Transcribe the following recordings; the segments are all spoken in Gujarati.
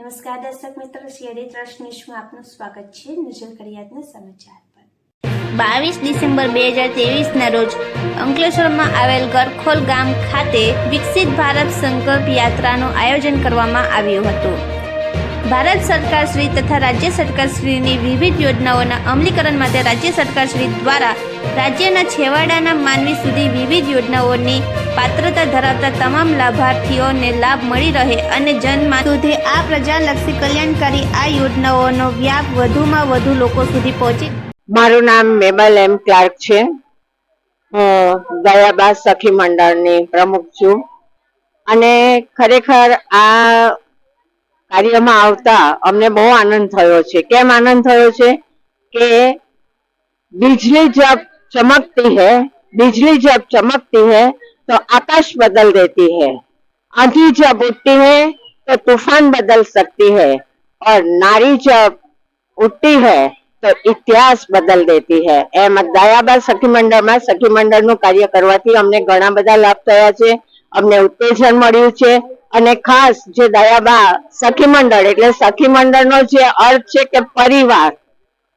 નમસ્કાર દર્શક મિત્રો, શેરી ટ્રસ્ટ ન્યૂઝમાં આપનું સ્વાગત છે. નજર કરીએ સમાચાર પર. બાવીસ ડિસેમ્બર બે હજાર તેવીસના રોજ અંકલેશ્વરમાં આવેલ ગરખોલ ગામ ખાતે વિકસિત ભારત સંકલ્પ યાત્રાનું આયોજન કરવામાં આવ્યું હતું. ભારત સરકાર શ્રી તથા રાજ્ય સરકાર શ્રીની વિવિધ યોજનાઓના અમલીકરણ માટે રાજ્ય સરકાર શ્રી દ્વારા રાજ્યના છેવાડાના માનવી સુધી વિવિધ યોજનાઓની પાત્રતા ધરાવતા તમામ લાભાર્થીઓને લાભ મળી રહે અને જન્મા સુધી આ પ્રજાલક્ષી કલ્યાણકારી આ યોજનાઓનો વ્યાપ વધુમાં વધુ લોકો સુધી પહોંચે મારું નામ મેબલ એમ ક્લાર્ક છે હું દયાબા સખી મંડળની પ્રમુખ છું અને ખરેખર આ કાર્યમાં આવતા અમને બહુ આનંદ થયો છે કેમ આનંદ થયો છે કે बिजली जब चमकती है बिजली जब चमकती है तो आकाश बदल देती है आंधी जब उठती है तो तूफान बदल सकती है और नारी जब उठती है તો ઇતિહાસ બદલ દેતી હૈ એમ દયાબા સખી મંડળમાં સખી મંડળનું કાર્ય કરવાથી અમને ઘણા બધા લાભ થયા છે અમને ઉત્તેજન મળ્યું છે અને ખાસ જે દયાબા સખી મંડળ એટલે સખી મંડળનો જે અર્થ છે કે પરિવાર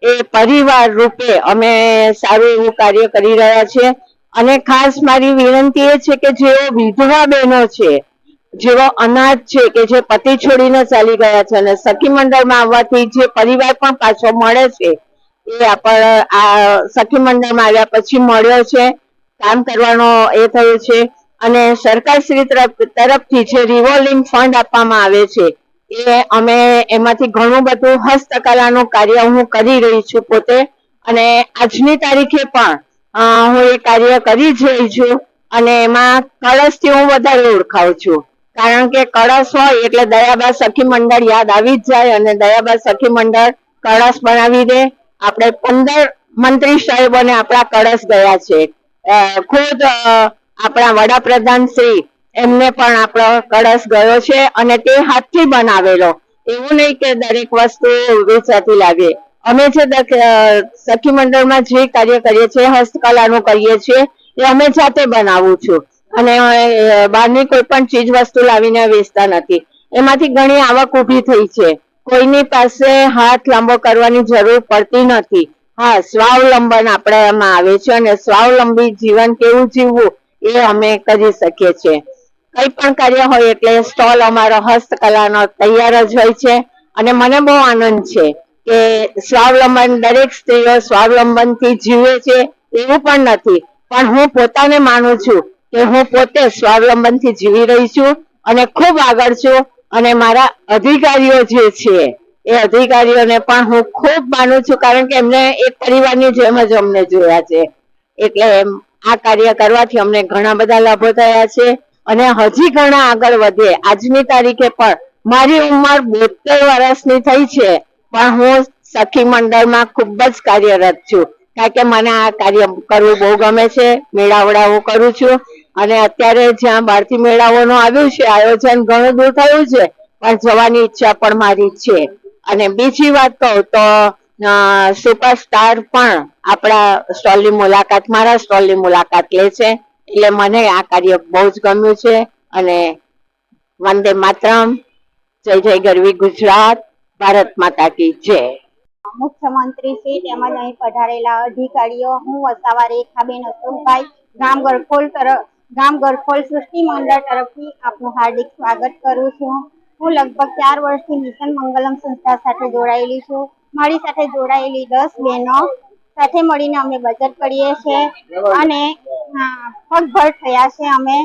એ પરિવાર રૂપે અમે સારું એવું કાર્ય કરી રહ્યા છે અને ખાસ મારી વિનંતી એ છે કે જેઓ વિધવા બહેનો છે જેવો અનાજ છે કે જે પતિ છોડીને ચાલી ગયા છે અને સખી મંડળમાં આવવાથી જે પરિવાર પણ પાછો મળે છે, એ આપણ, આ સખી મંડળમાં આવ્યા પછી મળ્યો છે, કામ કરવાનો એ થયો છે અને સરકારશ્રી તરફ, તરફથી જે રિવોલ્વિંગ ફંડ આપવામાં આવે છે, એ અમે એમાંથી ઘણું બધું હસ્તકલાનું કાર્ય હું કરી રહી છું પોતે અને આજની તારીખે પણ હું એ કાર્ય કરી જ રહી છું અને એમાં કળશથી હું વધારે ઓળખાઉં છું. કારણ કે કળશ હોય એટલે દયાબા સખી મંડળ યાદ આવી જ જાય અને દયાબા સખી મંડળ કળશ બનાવી દે. આપણે પંદર મંત્રી સાહેબોને આપણા કળશ ગયા છે. ખુદ આપણા વડાપ્રધાન શ્રી એમને પણ આપણો કળશ ગયો છે અને તે હાથથી બનાવેલો. એવું નહીં કે દરેક વસ્તુ વેચાતી લાવીએ અમે જે સખી મંડળમાં જે કાર્ય કરીએ છીએ, હસ્તકલાનું કરીએ છીએ, એ અમે જાતે બનાવું છું. અને બહારની કોઈ પણ ચીજ વસ્તુ લાવીને વેચતા નથી. એમાંથી ઘણી આવક ઊભી થઈ છે. કોઈની પાસે હાથ લાંબો કરવાની જરૂર પડતી નથી. હા, સ્વાવલંબન આપણે આવે છે અને સ્વાવલંબી જીવન કેવું જીવવું એ અમે કરી શકીએ છીએ. કઈ પણ કાર્ય હોય એટલે સ્ટોલ અમારો હસ્તકલાનો તૈયાર જ હોય છે. અને મને બહુ આનંદ છે. કે સ્વાવલંબન દરેક સ્ત્રીઓ સ્વાવલંબનથી જીવે છે એવું પણ નથી. પણ હું પોતાને માનું છું કે હું પોતે સ્વાવલંબનથી જીવી રહી છું અને ખૂબ આગળ છું અને મારા અધિકારીઓ જે છે, એ અધિકારીઓને પણ હું ખૂબ માનું છું કારણ કે એમને એક પરિવારની જેમ જ અમને જોયા છે. એટલે એમ આ કાર્ય કરવાથી અમને ઘણા બધા લાભો થયા છે અને હજી ઘણા આગળ વધે. આજની તારીખે પણ મારી ઉંમર બોતેર વર્ષની થઈ છે. પણ હું સખી મંડળમાં ખૂબ જ કાર્યરત છું. કારણ કે મને આ કાર્ય કરવું બહુ ગમે છે મેળાવડા હું કરું છું. અને અત્યારે જ્યાં બહારથી મેળાઓનું આવ્યું છે, આયોજન ઘણું દૂર થયું છે, પણ જવાની ઈચ્છા પણ મારી છે. અને બીજી વાત કહું તો સુપરસ્ટાર પણ આપણા સ્ટોલની મુલાકાત, મારા સ્ટોલની મુલાકાત લે છે. એટલે મને આ કાર્ય બહુ જ ગમ્યું છે. અને વંદે માતરમ, જય જય ગરવી ગુજરાત. ભારત માતા કી જય. મુખ્યમંત્રી શ્રી તેમજ અહીં પધારેલા અધિકારીઓ, હું વસાવા રેખાબેન અશોકભાઈ ગામ ગરખોલ તરફ ગામ ગરખોલ સૃષ્ટિ મંડળ તરફથી આપનું હાર્દિક સ્વાગત કરું છું. હું લગભગ ચાર વર્ષથી મિશન મંગલમ સંસ્થા સાથે જોડાયેલી છું. મારી સાથે જોડાયેલી દસ બહેનો સાથે મળીને અમે બચત કરીએ છીએ અને પગભર થયા છે. અમે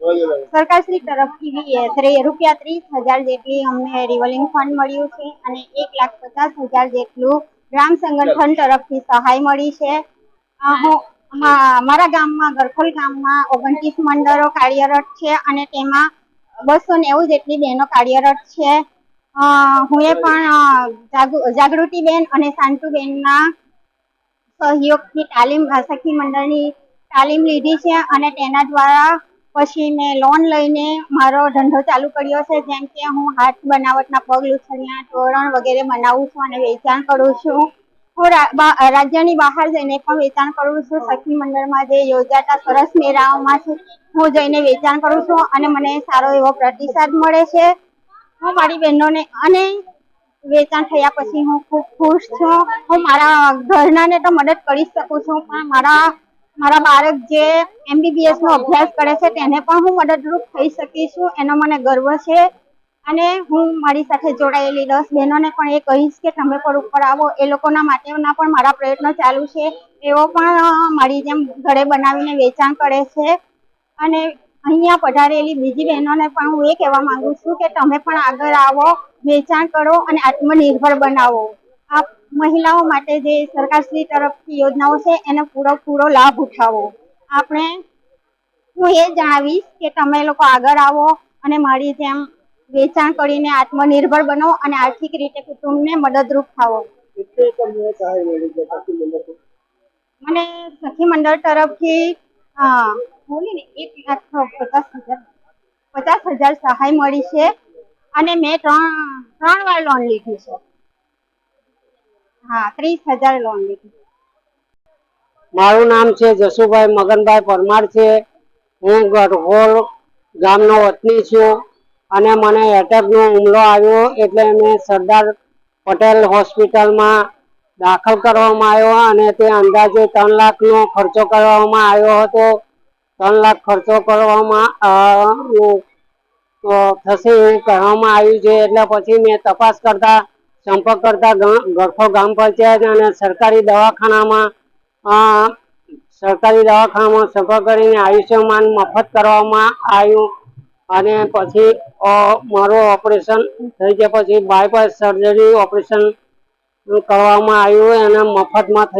સરકારશ્રી તરફથી રૂપિયા ત્રીસ હજાર જેટલી અમને રિવોલ્વિંગ ફંડ મળ્યું છે અને એક લાખ પચાસ હજાર જેટલું ગ્રામ સંગઠન તરફથી સહાય મળી છે. હું મારા ગામમાં ગરખોલ ગામમાં ઓગણત્રીસ મંડળો કાર્યરત છે અને તેમાં બસો નેવું જેટલી બહેનો કાર્યરત છે. હું એ પણ જાગૃતિબેન અને શાંતુબેનના સહયોગથી તાલીમ સખી મંડળની તાલીમ લીધી છે અને તેના દ્વારા પછી મેં લોન લઈને મારો ધંધો ચાલુ કર્યો છે, જેમ કે હું હાથ બનાવટના પગ લૂછણિયા, તોરણ વગેરે બનાવું છું અને વેચાણ કરું છું. હું રાજ્યની બહાર જઈને પણ વેચાણ કરું છું. સખી મંડળમાં જે યોજાતા સરસ મેળાઓમાં હું જઈને વેચાણ કરું છું અને મને સારો એવો પ્રતિસાદ મળે છે. હું મારી બહેનોને અને વેચાણ થયા પછી હું ખૂબ ખુશ છું. હું મારા ઘરનાને તો મદદ કરી શકું છું, પણ મારા મારા બાળક જે એમબીબીએસ નો અભ્યાસ કરે છે, તેને પણ હું મદદરૂપ થઈ શકીશું. એનો મને ગર્વ છે? અને હું મારી સાથે જોડાયેલી દસ બહેનોને પણ એ કહીશ કે તમે પણ ઉપર આવો. એ લોકોના માટેના પણ મારા પ્રયત્નો ચાલુ છે. એઓ પણ મારી જેમ ઘરે બનાવીને વેચાણ કરે છે. અને અહીંયા પધારેલી બીજી બહેનોને પણ હું એ કહેવા માંગુ છું કે તમે પણ આગળ આવો, વેચાણ કરો અને આત્મનિર્ભર બનાવો. મહિલાઓ માટે જે સરકારશ્રી તરફથી યોજનાઓ છે એનો પૂરો પૂરો લાભ ઉઠાવો. આપણે હું એ જણાવીશ કે તમે લોકો આગળ આવો અને મારી જેમ વેચાણ કરીને આત્મનિર્ભર બનો અને આર્થિક રીતે કુટુંબને મદદરૂપ થાવો મને સખી મંડળ તરફથી બોલી ને એક લાખ પચાસ હજાર પચાસ હજાર સહાય મળી છે. અને મેં ત્રણ ત્રણ વાર લોન લીધી છે. હા, ત્રીસ હજાર લોન લીધી. મારું નામ છે જસુભાઈ મગનભાઈ પરમાર છે. હું ગઢગોળ ગામનો વતની છું અને મને એટેકનો હુમલો આવ્યો એટલે મેં સરદાર પટેલ હોસ્પિટલમાં દાખલ કરવામાં આવ્યો અને તે અંદાજે ત્રણ લાખનો ખર્ચો કરવામાં આવ્યો હતો. ત્રણ લાખ ખર્ચો કરવામાં થશે એવું કહેવામાં આવ્યું છે. એટલે પછી મેં તપાસ કરતા સંપર્ક કરતા ગરખો ગામ પંચાયત અને સરકારી દવાખાનામાં સરકારી દવાખાનામાં સંપર્ક કરીને આયુષ્યમાન મફત કરવામાં આવ્યું અને પછી મારું ઓપરેશન થઈ ગયા પછી બાયપાસ સર્જરી ઓપરેશન કરવામાં આવ્યું અને મફતમાં